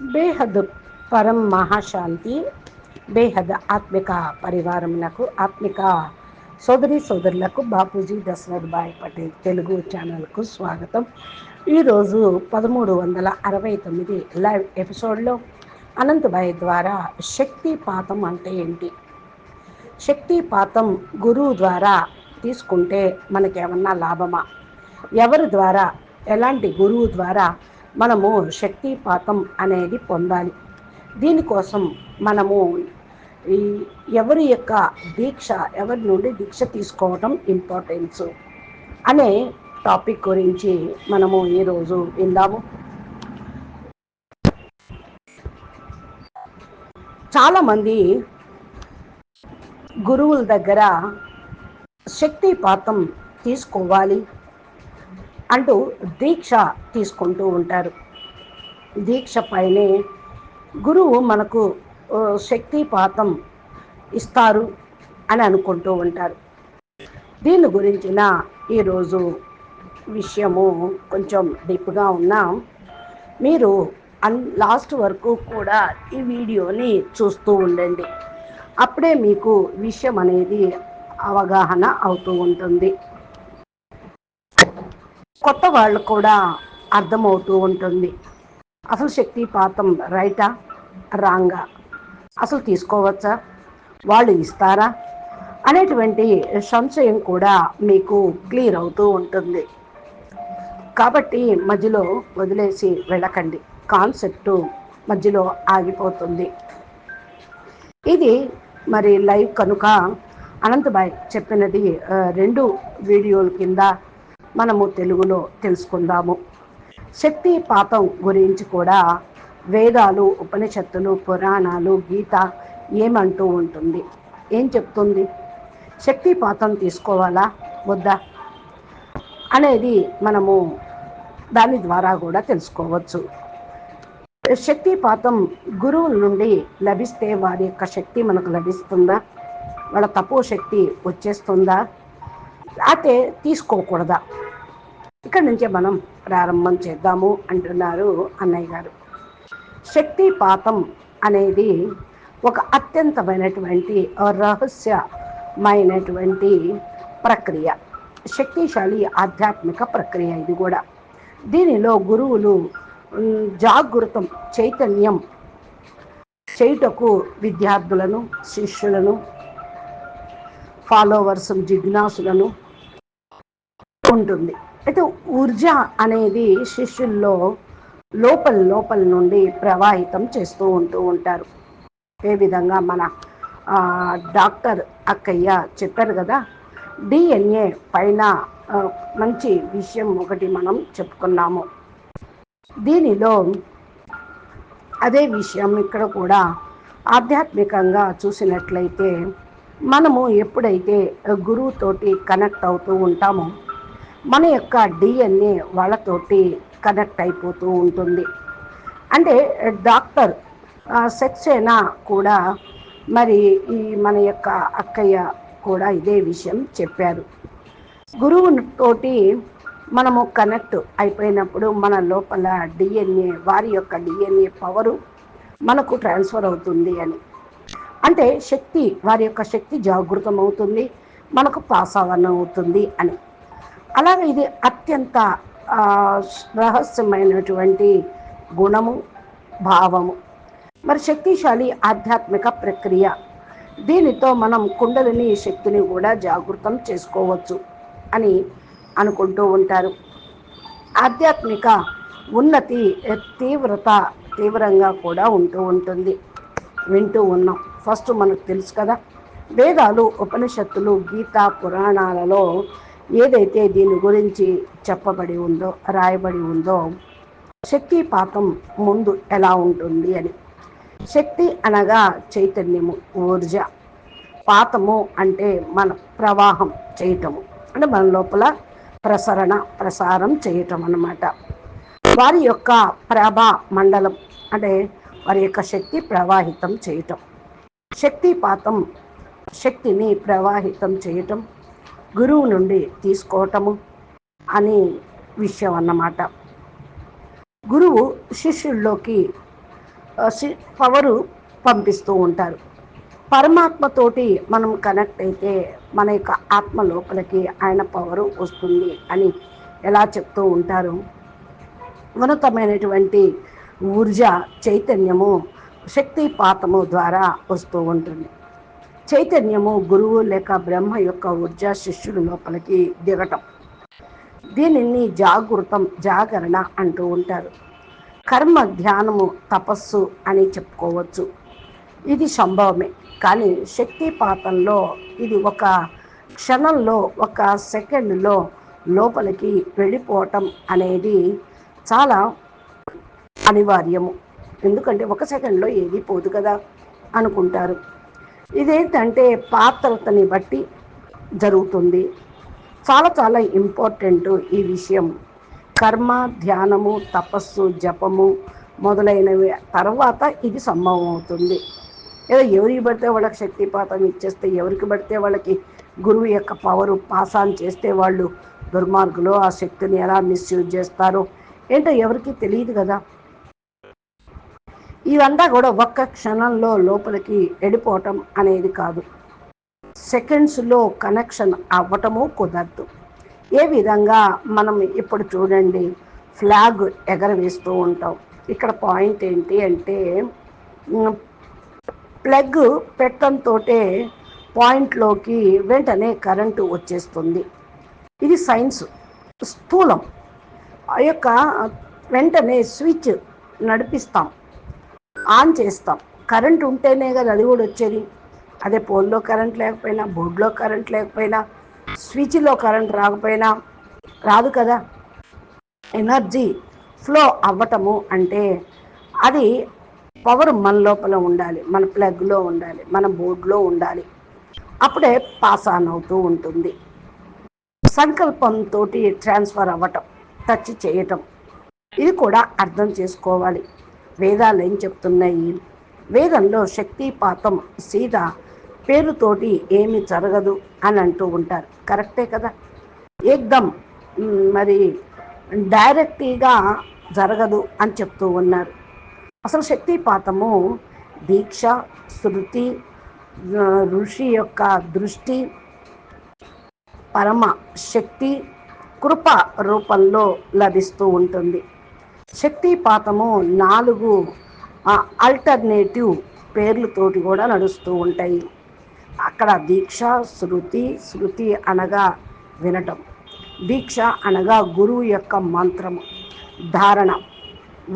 బేహద్ పరం మహాశాంతి బేహద్ ఆత్మిక పరివారమునకు ఆత్మిక సోదరి సోదరులకు బాపూజీ దశరథ్ భాయ్ పటేల్ తెలుగు ఛానల్కు స్వాగతం. ఈరోజు పదమూడు వందల అరవై తొమ్మిది లైవ్ ఎపిసోడ్లో అనంతభాయ్ ద్వారా శక్తిపాతం అంటే ఏంటి? శక్తిపాతం గురువు ద్వారా తీసుకుంటే మనకేమన్నా లాభమా? ఎవరి ద్వారా? ఎలాంటి గురువు ద్వారా మనము శక్తిపాతం అనేది పొందాలి. దీనికోసం మనము ఈ ఎవరి యొక్క దీక్ష ఎవరి నుండి దీక్ష తీసుకోవటం ఇంపార్టెన్స్ అనే టాపిక్ గురించి మనము ఈరోజు విందాము. చాలామంది గురువుల దగ్గర శక్తిపాతం తీసుకోవాలి. అంటూ దీక్ష తీసుకుంటూ ఉంటారు. దీక్ష పైనే గురువు మనకు శక్తిపాతం ఇస్తారు అని అనుకుంటూ ఉంటారు. దీని గురించిన ఈరోజు విషయము కొంచెం డీప్గా ఉన్నా మీరు అన్ లాస్ట్ వరకు కూడా ఈ వీడియోని చూస్తూ ఉండండి. అప్పుడే మీకు విషయం అనేది అవగాహన అవుతూ ఉంటుంది. కొత్త వాళ్ళు కూడా అర్థమవుతూ ఉంటుంది. అసలు శక్తిపాతం రైటా? రాంగా. అసలు తీసుకోవచ్చా? వాళ్ళు ఇస్తారా? అనేటువంటి సంశయం కూడా మీకు క్లియర్ అవుతూ ఉంటుంది. కాబట్టి మధ్యలో వదిలేసి వెళ్ళకండి. కాన్సెప్టు మధ్యలో ఆగిపోతుంది. ఇది మరి లైవ్ కనుక అనంతబాయ్ చెప్పినది రెండు వీడియోల కింద మనము తెలుగులో తెలుసుకుందాము. శక్తి పాపం గురించి కూడా వేదాలు ఉపనిషత్తులు పురాణాలు గీత ఏమంటూ ఉంటుంది. ఏం చెప్తుంది? శక్తిపాతం తీసుకోవాలా? వద్దా అనేది మనము దాని ద్వారా కూడా తెలుసుకోవచ్చు. శక్తిపాతం గురువుల నుండి లభిస్తే వారి యొక్క శక్తి మనకు లభిస్తుందా? వాళ్ళ తపో శక్తి వచ్చేస్తుందా? అయితే తీసుకోకూడదా? ఇక్కడి నుంచే మనం ప్రారంభం చేద్దాము అంటున్నారు అన్నయ్య గారు. శక్తిపాతం అనేది ఒక అత్యంతమైనటువంటి రహస్యమైనటువంటి ప్రక్రియ. శక్తిశాలి ఆధ్యాత్మిక ప్రక్రియ ఇది కూడా. దీనిలో గురువులు జాగృతం చైతన్యం చేయుటకు విద్యార్థులను శిష్యులను ఫాలోవర్స్ జిజ్ఞాసులను ఉంటుంది. అయితే ఊర్జ అనేది శిష్యుల్లో లోపల లోపల నుండి ప్రవాహితం చేస్తూ ఉంటూ ఉంటారు. ఏ విధంగా మన డాక్టర్ అక్కయ్య చెప్పారు కదా డిఎన్ఏ పైన మంచి విషయం ఒకటి మనం చెప్పుకున్నాము. దీనిలో అదే విషయం ఇక్కడ కూడా ఆధ్యాత్మికంగా చూసినట్లయితే మనము ఎప్పుడైతే గురువుతోటి కనెక్ట్ అవుతూ ఉంటామో మన యొక్క డిఎన్ఏ వాళ్ళతోటి కనెక్ట్ అయిపోతూ ఉంటుంది. అంటే డాక్టర్ సక్సేనా కూడా మరి ఈ మన యొక్క అక్కయ్య కూడా ఇదే విషయం చెప్పారు. గురువుతోటి మనము కనెక్ట్ అయిపోయినప్పుడు మన లోపల డిఎన్ఏ వారి యొక్క డిఎన్ఏ పవరు మనకు ట్రాన్స్ఫర్ అవుతుంది అని. అంటే శక్తి వారి యొక్క శక్తి జాగృతం అవుతుంది మనకు పాస్ అవన్న అవుతుంది అని. అలాగే ఇది అత్యంత రహస్యమైనటువంటి గుణము భావము. మరి శక్తిశాలి ఆధ్యాత్మిక ప్రక్రియ. దీనితో మనం కుండలిని శక్తిని కూడా జాగృతం చేసుకోవచ్చు అని అనుకుంటూ ఉంటారు. ఆధ్యాత్మిక ఉన్నతి తీవ్రత తీవ్రంగా కూడా ఉంటూ ఉంటుంది. వింటూ ఉన్నాం. ఫస్ట్ మనకు తెలుసు కదా వేదాలు ఉపనిషత్తులు గీత పురాణాలలో ఏదైతే దీని గురించి చెప్పబడి ఉందో రాయబడి ఉందో శక్తిపాతం ముందు ఎలా ఉంటుంది అని. శక్తి అనగా చైతన్యము ఊర్జ. పాతము అంటే మన ప్రవాహం చేయటము. అంటే మన లోపల ప్రసరణ ప్రసారం చేయటం అన్నమాట. వారి యొక్క ప్రభా మండలం అంటే వారి యొక్క శక్తి ప్రవాహితం చేయటం. శక్తిపాతం శక్తిని ప్రవాహితం చేయటం. గురువు నుండి తీసుకోవటము అనే విషయం అన్నమాట. గురువు శిష్యుల్లోకి పవరు పంపిస్తూ ఉంటారు. పరమాత్మతోటి మనం కనెక్ట్ అయితే మన యొక్క ఆత్మ లోపలికి ఆయన పవరు వస్తుంది అని ఎలా చెప్తూ ఉంటారు? ఉన్నతమైనటువంటి ఊర్జ చైతన్యము శక్తిపాతము ద్వారా వస్తూ ఉంటుంది. చైతన్యము గురువు లేక బ్రహ్మ యొక్క ఊర్జ శిష్యుడు లోపలికి దిగటం. దీనిని జాగృతం జాగరణ అంటూ ఉంటారు. కర్మ ధ్యానము తపస్సు అని చెప్పుకోవచ్చు. ఇది సంభవమే. కానీ శక్తిపాతంలో ఇది ఒక క్షణంలో ఒక సెకండ్లో లోపలికి వెళ్ళిపోవటం అనేది చాలా అనివార్యము. ఎందుకంటే ఒక సెకండ్లో ఏది పోదు కదా అనుకుంటారు. ఇదేంటంటే పాత్రతని బట్టి జరుగుతుంది. చాలా చాలా ఇంపార్టెంట్ ఈ విషయం. కర్మ ధ్యానము తపస్సు జపము మొదలైనవి. తర్వాత ఇది సంభవం అవుతుంది. ఏదో ఎవరికి పడితే వాళ్ళకి శక్తిపాతం ఇచ్చేస్తే ఎవరికి పడితే వాళ్ళకి గురువు యొక్క పవర్ పాస్ ఆన్ చేస్తే వాళ్ళు దుర్మార్గులు ఆ శక్తిని ఎలా మిస్యూజ్ చేస్తారో ఏంటో ఎవరికి తెలియదు కదా. ఇవంతా కూడా ఒక్క క్షణంలో లోపలికి వెళ్ళిపోవటం అనేది కాదు. సెకండ్స్లో కనెక్షన్ అవ్వటము కుదరదు. ఏ విధంగా మనం ఇప్పుడు చూడండి ఫ్లాగ్ ఎగరవేస్తూ ఉంటాం. ఇక్కడ పాయింట్ ఏంటి అంటే ప్లగ్ పెట్టడంతో పాయింట్లోకి వెంటనే కరెంటు వచ్చేస్తుంది. ఇది సైన్స్ స్థూలం. ఆ యొక్క వెంటనే స్విచ్ నడిపిస్తాం. ఆన్ చేస్తాం. కరెంట్ ఉంటేనే కదా అది కూడా వచ్చేది. అదే పోల్లో కరెంట్ లేకపోయినా బోర్డులో కరెంట్ లేకపోయినా స్విచ్లో కరెంట్ రాకపోయినా రాదు కదా. ఎనర్జీ ఫ్లో అవ్వటము అంటే అది పవర్ మన లోపల ఉండాలి మన ప్లగ్లో ఉండాలి మన బోర్డులో ఉండాలి. అప్పుడే పాస్ ఆన్ అవుతూ ఉంటుంది. సంకల్పంతో ట్రాన్స్ఫర్ అవ్వటం టచ్ చేయటం ఇది కూడా అర్థం చేసుకోవాలి. వేదాలు ఏం చెప్తున్నాయి? వేదంలో శక్తిపాతం సీత పేరుతోటి ఏమి జరగదు అని అంటూ ఉంటారు. కరెక్టే కదా? ఏకదం మరి డైరెక్ట్గా జరగదు అని చెప్తూ ఉన్నారు. అసలు శక్తిపాతము దీక్ష శృతి ఋషి యొక్క దృష్టి పరమ శక్తి కృప రూపంలో లభిస్తూ ఉంటుంది. శక్తిపాతము నాలుగు ఆల్టర్నేటివ్ పేర్లతోటి కూడా నడుస్తూ ఉంటాయి. అక్కడ దీక్ష శృతి శృతి అనగా వినటం. దీక్ష అనగా గురువు యొక్క మంత్రము ధారణ.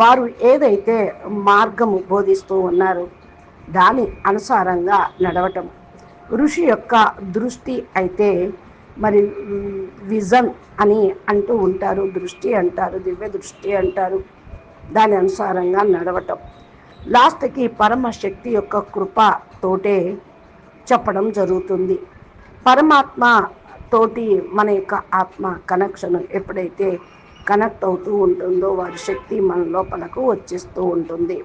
వారు ఏదైతే మార్గము బోధిస్తూ ఉన్నారో దాని అనుసారంగా నడవటం. ఋషి యొక్క దృష్టి అయితే మరి విజన్ అని అంటూ ఉంటారు దృష్టి అంటారు దివ్య దృష్టి అంటారు. దాని అనుసారంగా నడవటం. లాస్ట్కి పరమశక్తి యొక్క కృప తోటే చెప్పడం జరుగుతుంది. పరమాత్మ తోటి మన యొక్క ఆత్మ కనెక్షన్ ఎప్పుడైతే కనెక్ట్ అవుతూ ఉంటుందో వారి శక్తి మన లోపలకు వచ్చేస్తూ ఉంటుంది.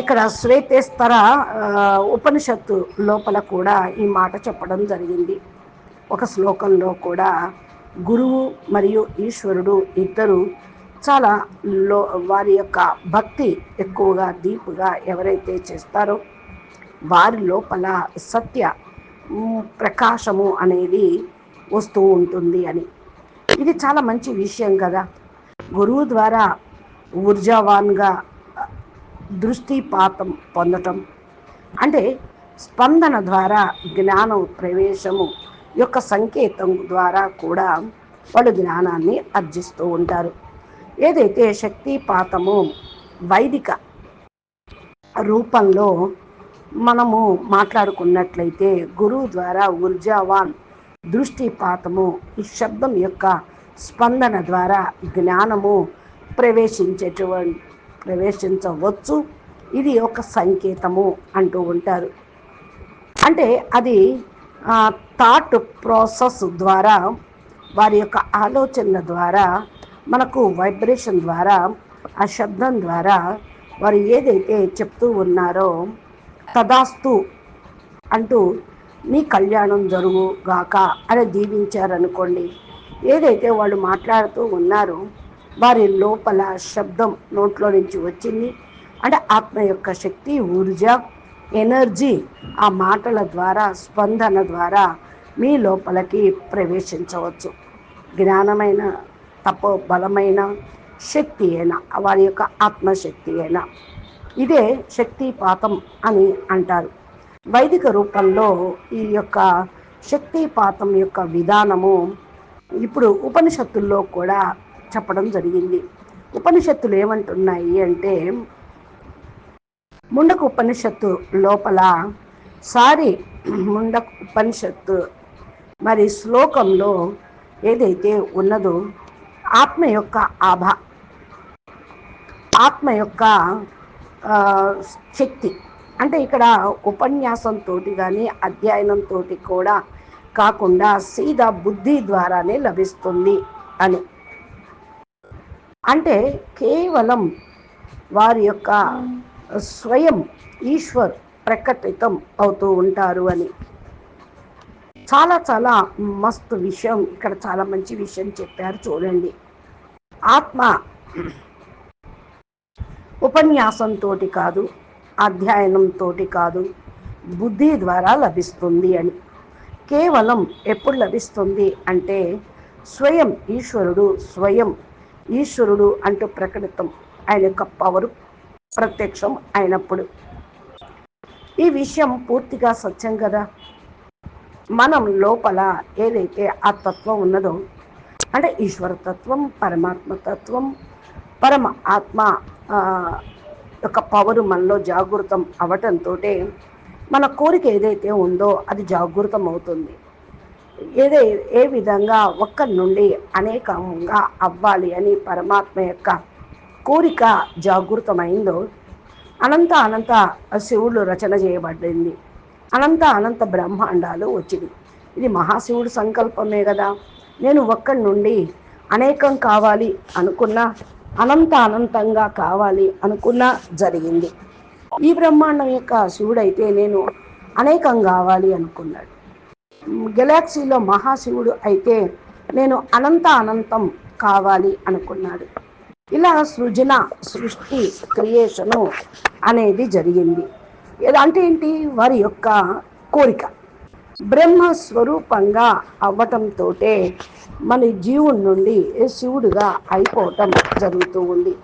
ఇక్కడ శ్వేతేస్తర ఉపనిషత్తు లోపల కూడా ఈ మాట చెప్పడం జరిగింది. ఒక శ్లోకంలో కూడా గురువు మరియు ఈశ్వరుడు ఇద్దరు చాలా లో వారి యొక్క భక్తి ఎక్కువగా దీపుగా ఎవరైతే చేస్తారో వారి లోపల సత్య ప్రకాశము అనేది వస్తూ ఉంటుంది అని. ఇది చాలా మంచి విషయం కదా. గురువు ద్వారా ఊర్జావాన్గా దృష్టిపాతం పొందటం. అంటే స్పందన ద్వారా జ్ఞానం ప్రవేశము యొక్క సంకేతం ద్వారా కూడా వాళ్ళు జ్ఞానాన్ని అర్జిస్తూ ఉంటారు. ఏదైతే శక్తిపాతము వైదిక రూపంలో మనము మాట్లాడుకున్నట్లయితే గురువు ద్వారా ఊర్జావాన్ దృష్టిపాతము ఈ శబ్దం యొక్క స్పందన ద్వారా జ్ఞానము ప్రవేశించేటువంటి ప్రవేశించవచ్చు. ఇది ఒక సంకేతము అంటూ ఉంటారు. అంటే అది థాట్ ప్రాసెస్ ద్వారా వారి యొక్క ఆలోచనల ద్వారా మనకు వైబ్రేషన్ ద్వారా ఆ శబ్దం ద్వారా వారు ఏదైతే చెప్తూ ఉన్నారో తదాస్తు అంటూ నీ కళ్యాణం జరుగుగాక అని దీవించారనుకోండి. ఏదైతే వాళ్ళు మాట్లాడుతూ ఉన్నారో వారి లోపల శబ్దం నోట్లో నుంచి వచ్చింది. అంటే ఆత్మ యొక్క శక్తి ఊర్జ ఎనర్జీ ఆ మాటల ద్వారా స్పందన ద్వారా మీ లోపలికి ప్రవేశించవచ్చు. జ్ఞానమైన తపో బలమైన శక్తి అయినా వారి యొక్క ఆత్మశక్తి అయినా. ఇదే శక్తిపాతం అని అంటారు. వైదిక రూపంలో ఈ యొక్క శక్తిపాతం యొక్క విధానము ఇప్పుడు ఉపనిషత్తుల్లో కూడా చెప్పడం జరిగింది. ఉపనిషత్తులు ఏమంటున్నాయి అంటే ముండకు ఉపనిషత్తు లోపల సారి ముండకు ఉపనిషత్తు మరి శ్లోకంలో ఏదైతే ఉన్నదో ఆత్మ యొక్క ఆభ ఆత్మ యొక్క శక్తి అంటే ఇక్కడ ఉపన్యాసంతో కానీ అధ్యయనంతో కూడా కాకుండా సీదా బుద్ధి ద్వారానే లభిస్తుంది అని. అంటే కేవలం వారి యొక్క స్వయం ఈశ్వర్ ప్రకటితం అవుతూ ఉంటారు అని. చాలా చాలా మస్తు విషయం ఇక్కడ చాలా మంచి విషయం చెప్పారు చూడండి. ఆత్మ ఉపన్యాసంతో కాదు అధ్యయనంతో కాదు బుద్ధి ద్వారా లభిస్తుంది అని. కేవలం ఎప్పుడు లభిస్తుంది అంటే స్వయం ఈశ్వరుడు స్వయం ఈశ్వరుడు అంటూ ప్రకటితం. ఆయన యొక్క పవరు ప్రత్యక్షం అయినప్పుడు. ఈ విషయం పూర్తిగా సత్యం కదా? మనం లోపల ఏదైతే ఆ తత్వం ఉన్నదో అంటే ఈశ్వరతత్వం పరమాత్మతత్వం పరమ ఆత్మ యొక్క పవరు మనలో జాగృతం అవటంతో మన కోరిక ఏదైతే ఉందో అది జాగృతం అవుతుంది. ఏదే ఏ విధంగా ఒక్కరి నుండి అనేకంగా అవ్వాలి అని పరమాత్మ యొక్క కోరిక జాగృతమైందో అనంత అనంత శివుడు రచన చేయబడింది. అనంత అనంత బ్రహ్మాండాలు వచ్చింది. ఇది మహాశివుడు సంకల్పమే కదా. నేను ఒక్కడి నుండి అనేకం కావాలి అనుకున్న అనంత అనంతంగా కావాలి అనుకున్న జరిగింది. ఈ బ్రహ్మాండం యొక్క శివుడైతే నేను అనేకం కావాలి అనుకున్నాడు. గెలాక్సీలో మహాశివుడు అయితే నేను అనంత అనంతం కావాలి అనుకున్నాడు. ఇలా సృజన సృష్టి క్రియేషను అనేది జరిగింది. అంటే ఏంటి? వారి యొక్క కోరిక. బ్రహ్మ స్వరూపంగా అవ్వటంతో మన జీవుడి నుండి శివుడుగా అయిపోవటం జరుగుతూ ఉంది.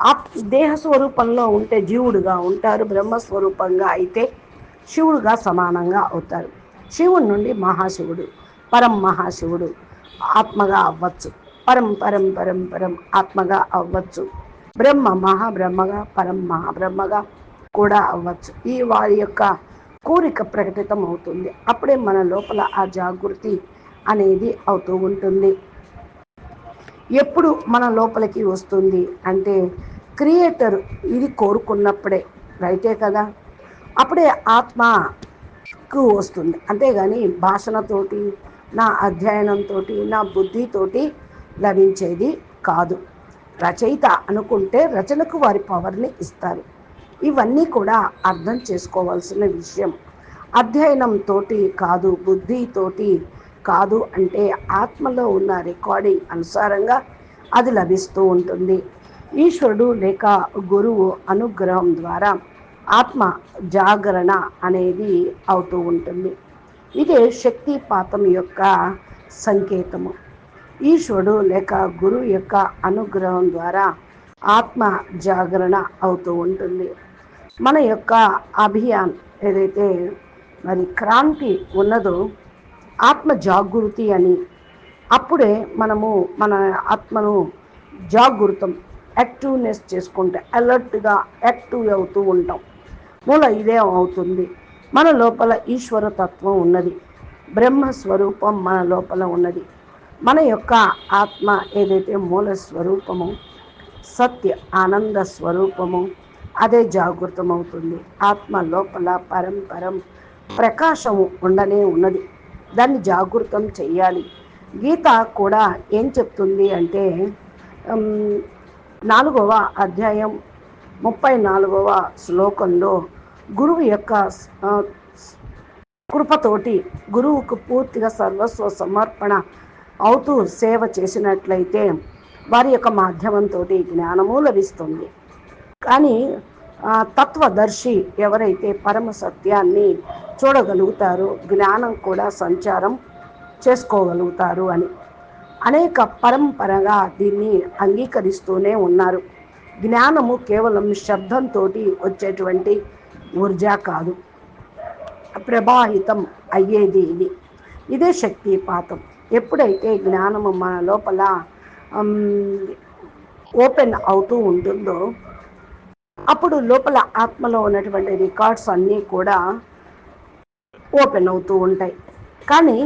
ఆ దేహ స్వరూపంలో ఉంటే జీవుడుగా ఉంటారు. బ్రహ్మస్వరూపంగా అయితే శివుడుగా సమానంగా అవుతారు. శివుడి నుండి మహాశివుడు పరం మహాశివుడు ఆత్మగా అవ్వచ్చు. పరం పరం పరం పరం ఆత్మగా అవ్వచ్చు. బ్రహ్మ మహాబ్రహ్మగా పరం మహాబ్రహ్మగా కూడా అవ్వచ్చు. ఈ వారి యొక్క కోరిక ప్రకటితం అవుతుంది అప్పుడే మన లోపల ఆ జాగృతి అనేది అవుతూ ఉంటుంది. ఎప్పుడు మన లోపలికి వస్తుంది అంటే క్రియేటర్ ఇది కోరుకున్నప్పుడే రైతే కదా? అప్పుడే ఆత్మ ఆత్మకు వస్తుంది. అంతేగాని భాషణతోటి నా అధ్యయనంతో నా బుద్ధితోటి లభించేది కాదు. రచయిత అనుకుంటే రచనకు వారి పవర్ని ఇస్తారు. ఇవన్నీ కూడా అర్థం చేసుకోవాల్సిన విషయం. అధ్యయనంతో కాదు బుద్ధితోటి కాదు అంటే ఆత్మలో ఉన్న రికార్డింగ్ అనుసారంగా అది లభిస్తూ ఉంటుంది. ఈశ్వరుడు లేక గురువు అనుగ్రహం ద్వారా ఆత్మ జాగరణ అనేది అవుతూ ఉంటుంది. ఇదే శక్తిపాతం యొక్క సంకేతము. ఈశ్వరుడు లేక గురువు యొక్క అనుగ్రహం ద్వారా ఆత్మ జాగరణ అవుతూ ఉంటుంది. మన యొక్క అభియాన్ ఏదైతే మరి క్రాంతి ఉన్నదో ఆత్మ జాగృతి అని అప్పుడే మనము మన ఆత్మను జాగృతం యాక్టివ్నెస్ చేసుకుంటే అలర్ట్గా యాక్టివ్ అవుతూ ఉంటాం. మూల ఇదే అవుతుంది. మన లోపల ఈశ్వర తత్వం ఉన్నది. బ్రహ్మ స్వరూపం మన లోపల ఉన్నది. మన యొక్క ఆత్మ ఏదైతే మూల స్వరూపము సత్య ఆనంద స్వరూపము అదే జాగృతమవుతుంది. ఆత్మ లోపల పరంపరం ప్రకాశము ఉండనే ఉన్నది. దాన్ని జాగృతం చెయ్యాలి. గీత కూడా ఏం చెప్తుంది అంటే నాలుగవ అధ్యాయం ముప్పై నాలుగవ శ్లోకంలో గురువు యొక్క కృపతోటి గురువుకు పూర్తిగా సర్వస్వ సమర్పణ అవుతూ సేవ చేసినట్లయితే వారి యొక్క మాధ్యమంతో జ్ఞానము లభిస్తుంది. కానీ తత్వదర్శి ఎవరైతే పరమ సత్యాన్ని చూడగలుగుతారో జ్ఞానం కూడా సంచారం చేసుకోగలుగుతారు అని. అనేక పరంపరగా దీన్ని అంగీకరిస్తూనే ఉన్నారు. జ్ఞానము కేవలం శబ్దంతో వచ్చేటువంటి ఊర్జా కాదు. ప్రభావితం అయ్యేది ఇది. ఇదే శక్తిపాతం ఎప్పుడైతే జ్ఞానము మన లోపల ఓపెన్ అవుతూ ఉంటుందో అప్పుడు లోపల ఆత్మలో ఉన్నటువంటి రికార్డ్స్ అన్నీ కూడా ఓపెన్ అవుతూ ఉంటాయి. కానీ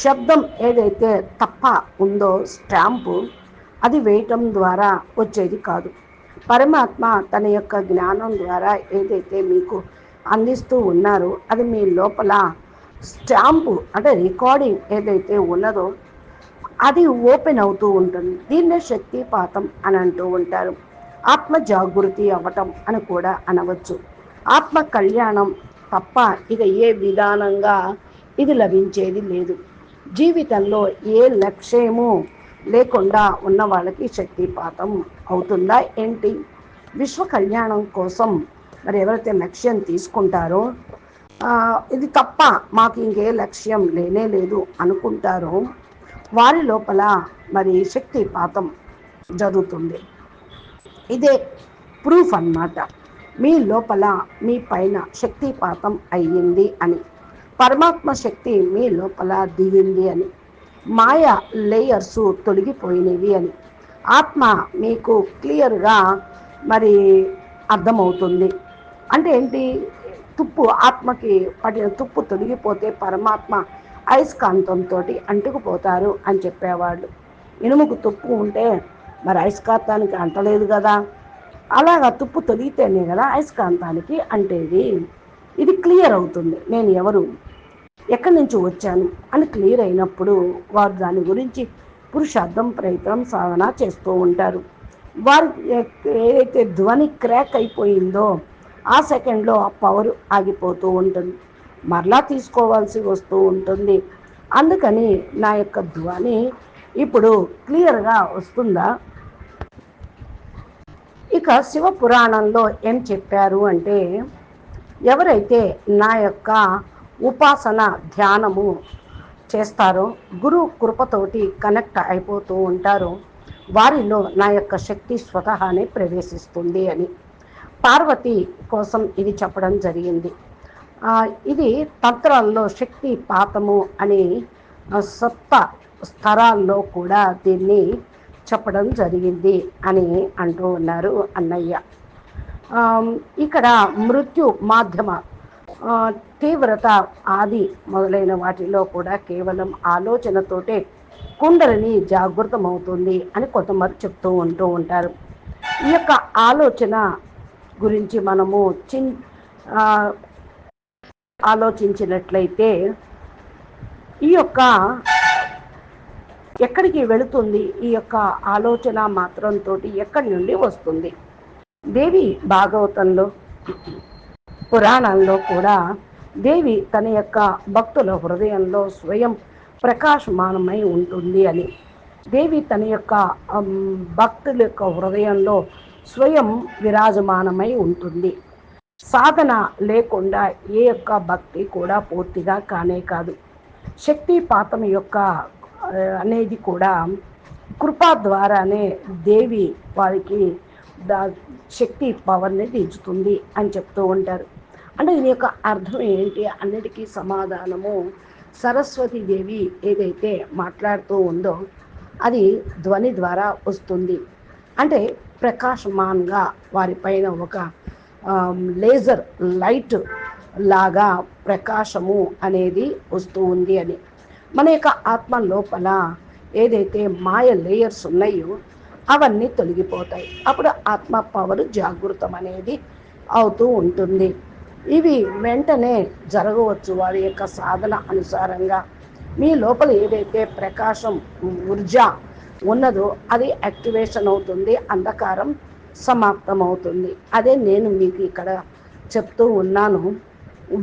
శబ్దం ఏదైతే తప్ప ఉందో స్టాంపు అది వేయటం ద్వారా వచ్చేది కాదు. పరమాత్మ తన యొక్క జ్ఞానం ద్వారా ఏదైతే మీకు అందిస్తూ ఉన్నారో అది మీ లోపల స్టాంపు అంటే రికార్డింగ్ ఏదైతే ఉన్నదో అది ఓపెన్ అవుతూ ఉంటుంది. దీన్నే శక్తిపాతం అని అంటూ ఉంటారు. ఆత్మ జాగృతి అవ్వటం అని కూడా అనవచ్చు. ఆత్మ కళ్యాణం తప్ప ఇక ఏ విధానంగా ఇది లభించేది లేదు. జీవితంలో ఏ లక్ష్యము లేకుండా ఉన్న వాళ్ళకి శక్తిపాతం అవుతుందా ఏంటి? విశ్వ కళ్యాణం కోసం మరి ఎవరైతే లక్ష్యం తీసుకుంటారో ఇది తప్ప మాకు ఇంకే లక్ష్యం లేనే లేదు అనుకుంటారో వారి లోపల మరి శక్తిపాతం జరుగుతుంది. ఇదే ప్రూఫ్ అన్నమాట. మీ లోపల మీ పైన శక్తిపాతం అయ్యింది అని పరమాత్మ శక్తి మీ లోపల దిగింది అని. మాయ లేయర్స్ తొలగిపోయినవి అని. ఆత్మ మీకు క్లియర్గా మరి అర్థమవుతుంది. అంటే ఏంటి? తుప్పు ఆత్మకి పడిన తుప్పు తొలగిపోతే పరమాత్మ అయస్కాంతంతో అంటుకుపోతారు అని చెప్పేవాళ్ళు. ఇనుముకు తుప్పు ఉంటే మరి అయస్కాంతానికి అంటలేదు కదా. అలాగా తుప్పు తొలిగితేనే కదా అయస్కాంతానికి అంటేది. ఇది క్లియర్ అవుతుంది. నేను ఎవరు? ఎక్కడి నుంచి వచ్చాను అని క్లియర్ అయినప్పుడు వారు దాని గురించి పురుషార్థం ప్రయత్నం సాధన చేస్తూ ఉంటారు. వారు ఏదైతే ధ్వని క్రాక్ అయిపోయిందో ఆ సెకండ్లో ఆ పవర్ ఆగిపోతూ ఉంటుంది. మరలా తీసుకోవాల్సి వస్తూ ఉంటుంది. అందుకని నా యొక్క ధ్వని ఇప్పుడు క్లియర్గా వస్తుందా? ఇక శివ పురాణంలో ఏం చెప్పారు అంటే ఎవరైతే నా యొక్క ఉపాసన ధ్యానము చేస్తారో. గురు కృపతోటి కనెక్ట్ అయిపోతూ ఉంటారో. వారిలో నా యొక్క శక్తి స్వతహానే ప్రవేశిస్తుంది అని. పార్వతి కోసం ఇది చెప్పడం జరిగింది. ఇది తంత్రాల్లో శక్తి పాతము అని సప్త స్థరాల్లో కూడా దీన్ని చెప్పడం జరిగింది అని అంటూ ఉన్నారు అన్నయ్య. ఇక్కడ మృత్యు మాధ్యమ తీవ్రత ఆది మొదలైన వాటిలో కూడా కేవలం ఆలోచనతోటే కుండలిని జాగృతమవుతుంది అని కొంతమంది చెప్తూ ఉంటూ ఉంటారు. ఈ యొక్క ఆలోచన గురించి మనము చిన్ ఆలోచించినట్లయితే ఈ యొక్క ఎక్కడికి వెళుతుంది? ఈ యొక్క ఆలోచన మాత్రంతో ఎక్కడి నుండి వస్తుంది? దేవి భాగవతంలో పురాణాల్లో కూడా దేవి తన యొక్క భక్తుల హృదయంలో స్వయం ప్రకాశమానమై ఉంటుంది అని. దేవి తన యొక్క భక్తుల యొక్క హృదయంలో స్వయం విరాజమానమై ఉంటుంది. సాధన లేకుండా ఏ యొక్క భక్తి కూడా పూర్తిగా కానే కాదు. శక్తి పాతం యొక్క అనేది కూడా కృపా ద్వారానే దేవి వారికి దా శక్తి పవర్ని దించుతుంది అని చెప్తూ ఉంటారు. అంటే దీని యొక్క అర్థం ఏంటి? అన్నిటికీ సమాధానము సరస్వతీదేవి ఏదైతే మాట్లాడుతూ ఉందో అది ధ్వని ద్వారా వస్తుంది. అంటే ప్రకాశమాన్గా వారిపైన ఒక లేజర్ లైట్ లాగా ప్రకాశము అనేది వస్తూ ఉంది అని. మన యొక్క ఆత్మ లోపల ఏదైతే మాయ లేయర్స్ ఉన్నాయో అవన్నీ తొలగిపోతాయి. అప్పుడు ఆత్మ పవర్ జాగృతం అనేది అవుతూ ఉంటుంది. ఇవి వెంటనే జరగవచ్చు. వారి యొక్క సాధన అనుసారంగా మీ లోపల ఏదైతే ప్రకాశం ఊర్జా ఉన్నదో అది యాక్టివేషన్ అవుతుంది. అంధకారం సమాప్తం అవుతుంది అదే నేను మీకు ఇక్కడ చెప్తూ ఉన్నాను.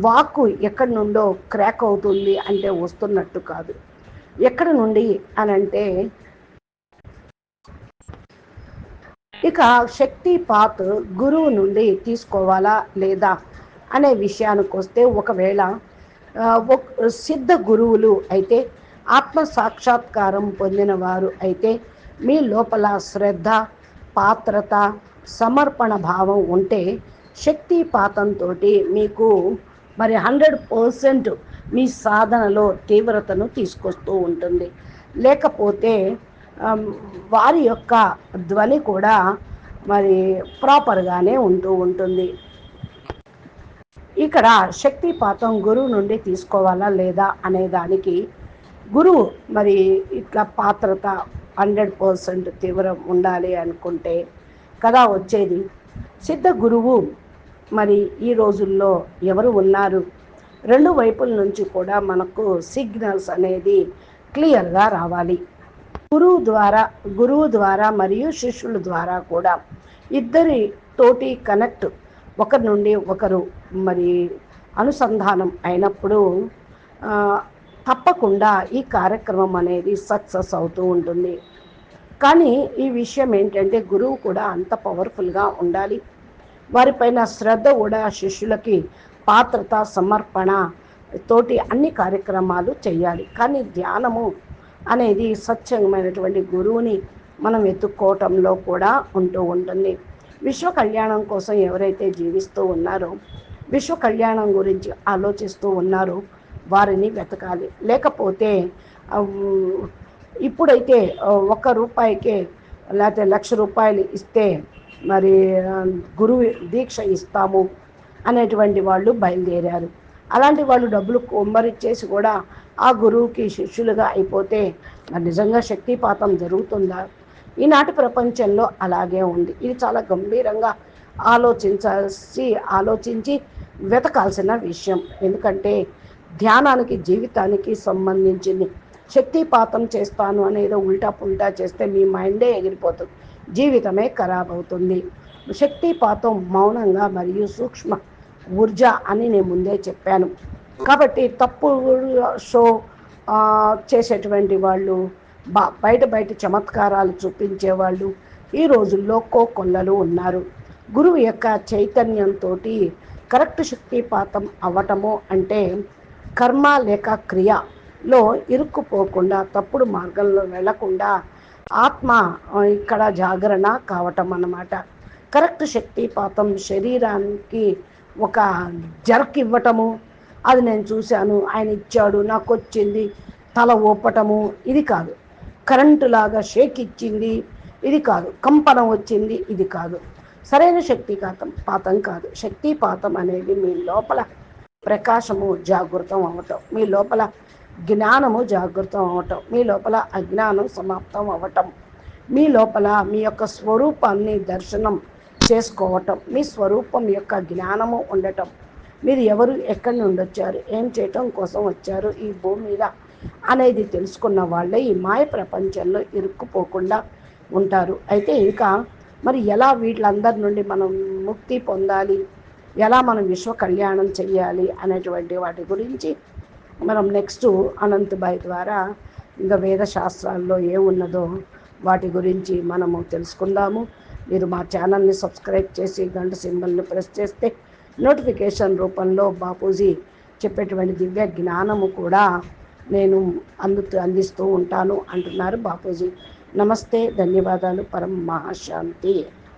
వాక్కు ఎక్కడి నుండో క్రాక్ అవుతుంది అంటే వస్తున్నట్టు కాదు. ఎక్కడి నుండి అని అంటే ఇక శక్తి పాత్ గురువు నుండి తీసుకోవాలా లేదా? అనే విషయానికి వస్తే ఒకవేళ సిద్ధ గురువులు అయితే ఆత్మ సాక్షాత్కారం పొందిన వారు అయితే మీ లోపల శ్రద్ధ పాత్రత సమర్పణ భావం ఉంటే శక్తిపాతంతో మీకు మరి హండ్రెడ్ పర్సెంట్ మీ సాధనలో తీవ్రతను తీసుకొస్తూ ఉంటుంది. లేకపోతే వారి యొక్క ధ్వని కూడా మరి ప్రాపర్గానే ఉంటూ ఉంటుంది. ఇక్కడ శక్తిపాతం గురువు నుండి తీసుకోవాలా లేదా అనే దానికి గురువు మరి ఇట్లా పాత్రత హండ్రెడ్ పర్సెంట్ తీవ్రం ఉండాలి అనుకుంటే కదా వచ్చేది. సిద్ధ గురువు మరి ఈ రోజుల్లో ఎవరు ఉన్నారు? రెండు వైపుల నుంచి కూడా మనకు సిగ్నల్స్ అనేది క్లియర్గా రావాలి. గురువు ద్వారా గురువు ద్వారా మరియు శిష్యుల ద్వారా కూడా ఇద్దరి తోటి కనెక్ట్ ఒకరి నుండి ఒకరు మరి అనుసంధానం అయినప్పుడు తప్పకుండా ఈ కార్యక్రమం అనేది సక్సెస్ అవుతూ ఉంటుంది. కానీ ఈ విషయం ఏంటంటే గురువు కూడా అంత పవర్ఫుల్గా ఉండాలి. వారిపైన శ్రద్ధ కూడా శిష్యులకి పాత్రత సమర్పణ తోటి అన్ని కార్యక్రమాలు చేయాలి. కానీ ధ్యానము అనేది స్వచ్ఛమైనటువంటి గురువుని మనం వెతుక్కోవటంలో కూడా ఉంటూ ఉంటుంది. విశ్వ కళ్యాణం కోసం ఎవరైతే జీవిస్తూ ఉన్నారో విశ్వ కళ్యాణం గురించి ఆలోచిస్తూ ఉన్నారో వారిని వెతకాలి. లేకపోతే ఇప్పుడైతే ఒక్క రూపాయికే లేకపోతే లక్ష రూపాయలు ఇస్తే మరి గురువు దీక్ష ఇస్తాము అనేటువంటి వాళ్ళు బయలుదేరారు. అలాంటి వాళ్ళు డబ్బులు కొమ్మరిచ్చేసి కూడా ఆ గురువుకి శిష్యులుగా అయిపోతే నిజంగా శక్తిపాతం జరుగుతుందా? ఈనాటి ప్రపంచంలో అలాగే ఉంది. ఇది చాలా గంభీరంగా ఆలోచించాల్సి ఆలోచించి వెతకాల్సిన విషయం. ఎందుకంటే ధ్యానానికి జీవితానికి సంబంధించింది. శక్తిపాతం చేస్తాను అనేది ఉల్టా పుల్టా చేస్తే మీ మైండే ఎగిరిపోతుంది. జీవితమే ఖరాబ్ అవుతుంది. శక్తిపాతం మౌనంగా మరియు సూక్ష్మ ఊర్జ అని నేను ముందే చెప్పాను. కాబట్టి తప్పు షో చేసేటువంటి వాళ్ళు బయట బయట చమత్కారాలు చూపించేవాళ్ళు ఈ రోజుల్లో కోకొల్లలు ఉన్నారు. గురువు యొక్క చైతన్యంతో కరెక్ట్ శక్తిపాతం అవ్వటము అంటే కర్మ లేక క్రియలో ఇరుక్కుపోకుండా తప్పుడు మార్గంలో వెళ్ళకుండా ఆత్మ ఇక్కడ జాగరణ కావటం అన్నమాట. కరెక్ట్ శక్తిపాతం శరీరానికి ఒక జర్క్ ఇవ్వటము అది నేను చూశాను ఆయన ఇచ్చాడు నాకు వచ్చింది తల ఊపటము ఇది కాదు. కరెంటు లాగా షేక్ ఇచ్చింది ఇది కాదు. కంపనం వచ్చింది. ఇది కాదు. సరైన శక్తిఘాతం పాతం కాదు. శక్తిపాతం అనేది మీ లోపల ప్రకాశము జాగృతం అవ్వటం మీ లోపల జ్ఞానము జాగృతం అవ్వటం మీ లోపల అజ్ఞానం సమాప్తం అవ్వటం మీ లోపల మీ యొక్క స్వరూపాన్ని దర్శనం చేసుకోవటం. మీ స్వరూపం యొక్క జ్ఞానము ఉండటం. మీరు ఎవరు ఎక్కడి నుండి వచ్చారు? ఏం చేయటం కోసం వచ్చారు? ఈ భూమి మీద అనేది తెలుసుకున్న వాళ్ళే ఈ మాయ ప్రపంచంలో ఇరుక్కుపోకుండా ఉంటారు. అయితే ఇంకా మరి ఎలా వీళ్ళందరి నుండి మనం ముక్తి పొందాలి? ఎలా మనం విశ్వ కళ్యాణం చెయ్యాలి? అనేటువంటి వాటి గురించి మనం నెక్స్ట్ అనంతబాయ్ ద్వారా ఇంకా వేద శాస్త్రాల్లో ఏమున్నదో వాటి గురించి మనము తెలుసుకుందాము. మీరు మా ఛానల్ని సబ్స్క్రైబ్ చేసి గంట సింబల్ని ప్రెస్ చేస్తే నోటిఫికేషన్ రూపంలో బాపూజీ చెప్పేటువంటి దివ్య జ్ఞానము కూడా నేను అందు అందిస్తూ ఉంటాను అంటున్నారు బాపూజీ. నమస్తే ధన్యవాదాలు పరం మహాశాంతి